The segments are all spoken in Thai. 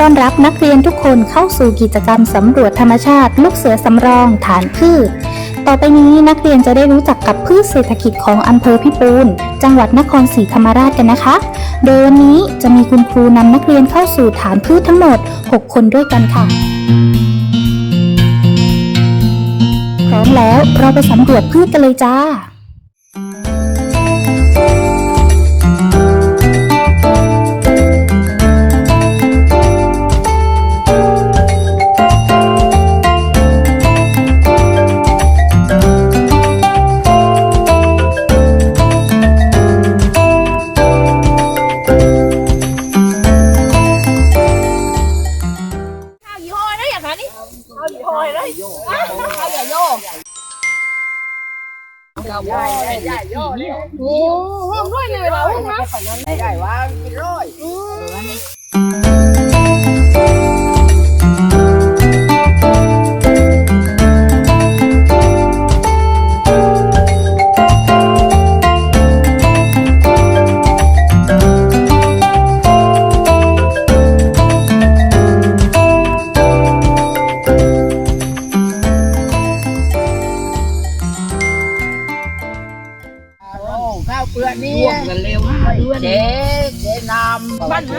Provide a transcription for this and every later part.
ต้อนรับนักเรียนทุกคนเข้าสู่กิจกรรมสำรวจธรรมชาติ ลูกเสือสำรอง ฐานพืช ต่อไปนี้นักเรียนจะได้รู้จักกับพืชเศรษฐกิจของอำเภอพิปูน จังหวัดนครศรีธรรมราชกันนะคะ โดยวันนี้จะมีคุณครูนำนักเรียนเข้าสู่ฐานพืชทั้งหมด 6 คนด้วยกันค่ะพร้อมแล้วเราไปสำรวจพืชกันเลยจ้า ข้าวใหญ่ใหญ่โยเนี่ยโอ้โหด้วยเลยเราฮะใหญ่ว่ากินร้อย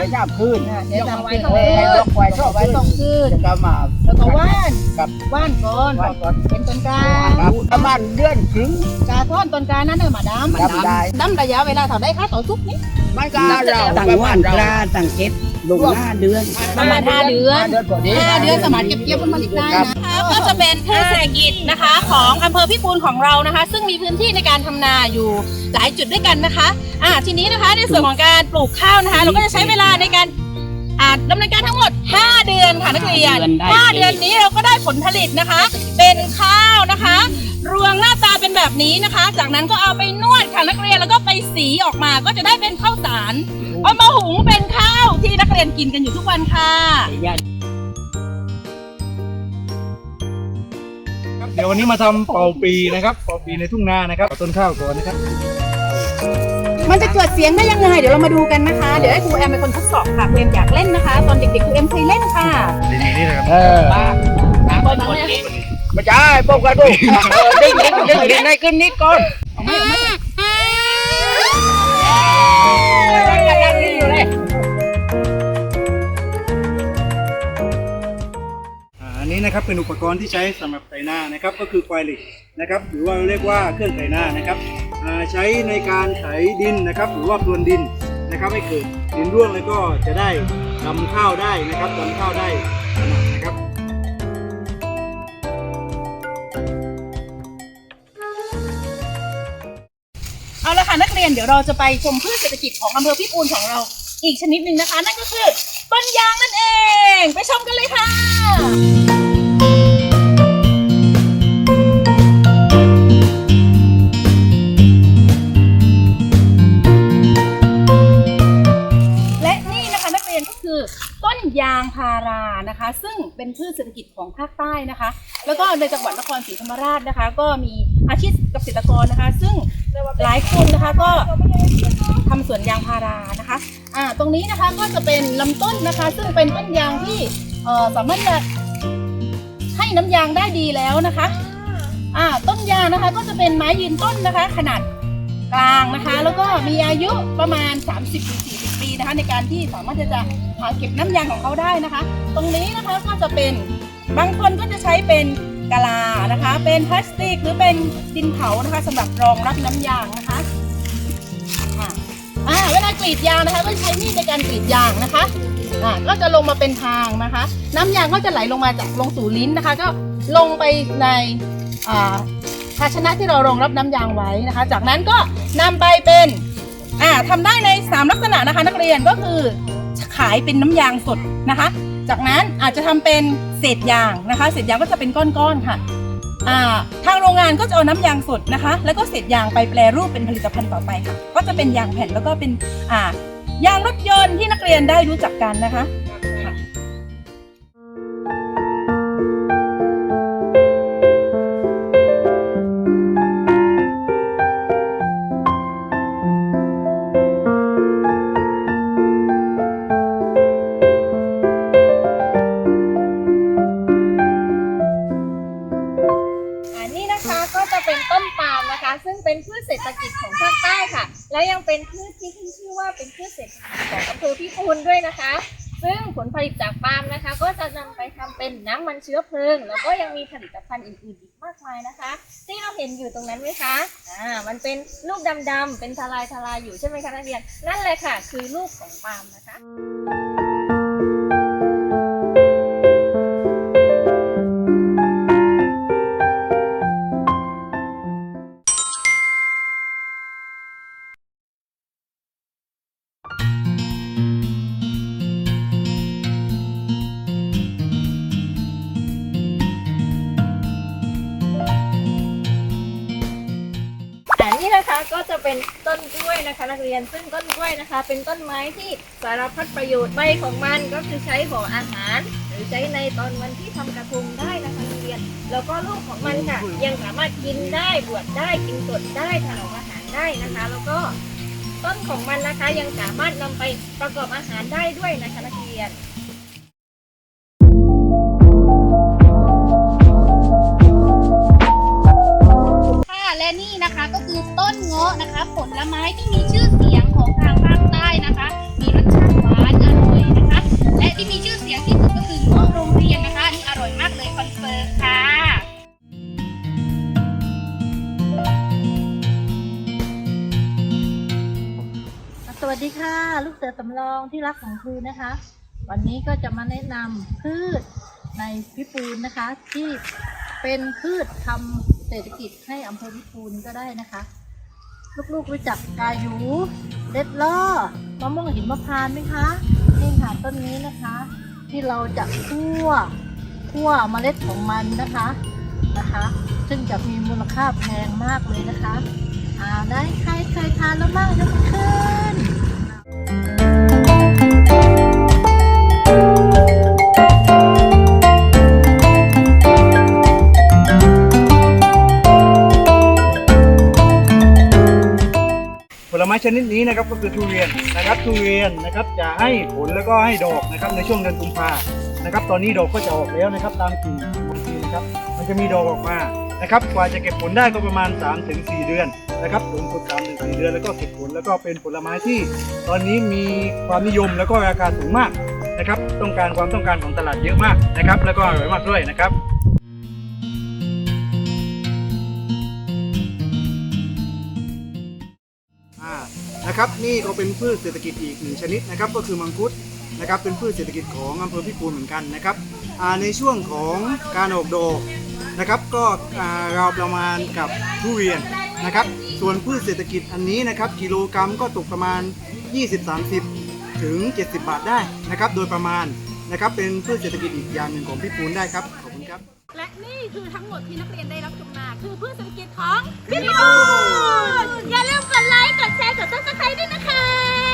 ำบ้านเจ๊จับขึ้นเจ๊จับขึ้นเลยยกไว้ชอบไว้ต้องขึ้นก็มาแล้วก็ว่านกับว่านก่อนว่าก่อนเป็นต้นกาครับประมาณเดือนถึงกาท่อนต้นกานั้นเออมาดามาดำได้ดำระยะเวลาเท่าได้ค่าต่อชุกนี่มันก็เราต่างว่านกาต่างเก็บ ลงห้าเดือนประมาณห้าเดือนเดือนกว่านี้ ห้าเดือนสามารถเก็บเกี่ยวผลผลิตได้ครับ นะก็จะเป็นพืชเศรษฐกิจนะคะของอำเภอพิปูนของเรานะคะ ซึ่งมีพื้นที่ในการทำนาอยู่หลายจุดด้วยกันนะคะอ่าทีนี้นะคะในส่วนของการปลูกข้าวนะคะ เราก็จะใช้เวลาในการอ่าดำเนินการทั้งหมด 5 เดือนค่ะนักเรียนห้าเดือนได้5เดือนนี้เราก็ได้ผลผลิตนะคะ เป็นข้าวนะคะ รวงหน้าตาเป็นแบบนี้นะคะ จากนั้นก็เอาไปนวดค่ะนักเรียนแล้วก็ไปสีออกมาก็จะได้เป็นข้าวสารเอามาหุง เป็นข้าวที่นักเรียนกินกันอยู่ทุกวันค่ะ ครับเดี๋ยววันนี้มาทำเป่าปีนะครับ เป่าปีในทุ่งนานะครับเอาต้นข้าวก่อนนะครับ มันจะเกิดเสียงได้ยังไง เดี๋ยวเรามาดูกันนะคะ เดี๋ยวให้ครูแอมเป็นคนทดสอบค่ะครูแอมอยากเล่นนะคะ ตอนเด็กๆครูแอมเคยเล่นค่ะดีนี่นะครับเออตอนนั้นเนี่ยไม่ใช่พวกกระดูกดิ้งดิ้งดิ้งดิ้งให้ขึ้นนิดก่อนยัง นะครับเป็นอุปกรณ์ที่ใช้สำหรับไถนานะครับก็คือควายเหล็กนะครับหรือว่าเรียกว่าเครื่องไถนานะครับใช้ในการไถดินนะครับหรือว่าพรวนดินนะครับให้เกิดดินร่วงแล้วก็จะได้ดำข้าวได้นะครับดำข้าวได้นาดนะครับเอาละค่ะนักเรียนเดี๋ยวเราจะไปชมพืชเศรษฐกิจของอำเภอพิปูนของเราอีกชนิดหนึ่งนะคะ นั่นก็คือต้นยางนั่นเอง ไปชมกันเลยค่ะ ต้นยางพารานะคะ ซึ่งเป็นพืชเศรษฐกิจของภาคใต้นะคะ แล้วก็ในจังหวัดนครศรีธรรมราชนะคะ ก็มีอาชีพเกษตรกรนะคะ ซึ่งหลายคนนะคะก็ทำสวนยางพารานะคะอ่าตรงนี้นะคะก็จะเป็นลำต้นนะคะ ซึ่งเป็นต้นยางที่เอ่อสามารถจะให้น้ำยางได้ดีแล้วนะคะอ่าต้นยางนะคะก็จะเป็นไม้ยืนต้นนะคะ ขนาดกลางนะคะ แล้วก็มีอายุประมาณ 30-40 ปีนะคะ ในการที่สามารถที่จะหาเก็บน้ำยางของเขาได้นะคะ ตรงนี้นะคะก็จะเป็นบางคนก็จะใช้เป็นกะลานะคะ เป็นพลาสติกหรือเป็นดินเผานะคะสำหรับรองรับน้ำยางนะคะอ่าอ่าเวลากรีดยางนะคะ ก็ใช้มีดในการกรีดยางนะคะอ่าก็จะลงมาเป็นทางนะคะ น้ำยางก็จะไหลลงมาจากลงสู่ลิ้นนะคะ ก็ลงไปในอ่าภาชนะที่เรารองรับน้ำยางไว้นะคะ จากนั้นก็นำไปเป็น อ่าทำได้ใน 3 ลักษณะนะคะ นักเรียนก็คือขายเป็นน้ำยางสดนะคะ จากนั้นอาจจะทำเป็นเศษยางนะคะ เศษยางก็จะเป็นก้อนๆค่ะอ่าทางโรงงานก็จะเอาน้ำยางสดนะคะ แล้วก็เศษยางไปแปรรูปเป็นผลิตภัณฑ์ต่อไปค่ะ ก็จะเป็นยางแผ่นแล้วก็เป็นอ่ายางรถยนต์ที่นักเรียนได้รู้จักกันนะคะ ค่ะช่ค่ะ แล้วยังเป็นพืชที่ขึ้นชื่อว่าเป็นพืชเศรษฐกิจของอำเภอพิบูลด้วยนะคะ ซึ่งผลผลิตจากปาล์มนะคะ ก็จะนำไปทำเป็นน้ำมันเชื้อเพลิง แล้วก็ยังมีผลิตภัณฑ์อื่นๆอีกมากมายนะคะ ที่เราเห็นอยู่ตรงนั้นไหมคะอ่ามันเป็นลูกดำๆเป็นทลายทลายๆอยู่ใช่ไหมคะนักเรียนนั่นเลยค่ะ คือลูกของปาล์มนะคะ นี้นะคะก็จะเป็นต้นกล้วยนะคะ นักเรียนซึ่งต้นกล้วยนะคะ เป็นต้นไม้ที่สารพัดประโยชน์ใบของมันก็คือใช้ห่ออาหาร หรือใช้ในตอนวันที่ทำกระทงได้นะคะนักเรียน แล้วก็ลูกของมันค่ะ ยังสามารถกินได้บวชได้กินสดได้ถนอมอาหารได้นะคะ แล้วก็ต้นของมันนะคะยังสามารถนำไปประกอบอาหารได้ด้วยนะคะนักเรียน เสือสำรองที่รักของครูนะคะ วันนี้ก็จะมาแนะนำพืชในพิปูนนะคะ ที่เป็นพืชทำเศรษฐกิจให้อำเภอพิปูนก็ได้นะคะ ลูกๆรู้จักกายูเล็ดล่อมะม่วงหิมพานต์ไหมคะนี่ค่ะต้นนี้นะคะ ที่เราจะคั่วคั่วเมล็ดของมันนะคะนะคะ ซึ่งจะมีมูลค่าแพงมากเลยนะคะอ่าได้ใครเคยทานแล้วบ้างยกขึ้น ชนิดนี้นะครับก็คือทุเรียนนะครับทุเรียนนะครับจะให้ผลแล้วก็ให้ดอกนะครับในช่วงเดือนกุมภานะครับ ตอนนี้ดอกก็จะออกแล้วนะครับ ตามกิ่งบางทีนะครับ มันจะมีดอกออกมานะครับ กว่าจะเก็บผลได้ก็ประมาณ 3-4 เดือนนะครับสูงสุด3-4เดือนแล้วก็เก็บผลแล้วก็เป็นผลไม้ที่ ตอนนี้มีความนิยมแล้วก็ราคาสูงมากนะครับ ต้องการความต้องการของตลาดเยอะมากนะครับ แล้วก็อร่อยมากด้วยนะครับ นะครับนี่ก็เป็นพืชเศรษฐกิจอีกหนึ่งชนิดนะครับก็คือมังคุดนะครับเป็นพืชเศรษฐกิจของอำเภอพิปูนเหมือนกันนะครับในช่วงของการออกดอกนะครับก็อ่าเราประมาณกับทุเรียนนะครับส่วนพืชเศรษฐกิจอันนี้นะครับกิโลกรัมก็ตกประมาณ 20-30 ถึง 70 บาทได้นะครับโดยประมาณนะครับเป็นพืชเศรษฐกิจอีกอย่างหนึ่งของพิปูนได้ครับ นี่คือทั้งหมดที่นักเรียนได้รับชมมา คือพืชเศรษฐกิจของพี่ปูอย่าลืมกดไลค์ กดแชร์ กดติดตามด้วยนะคะ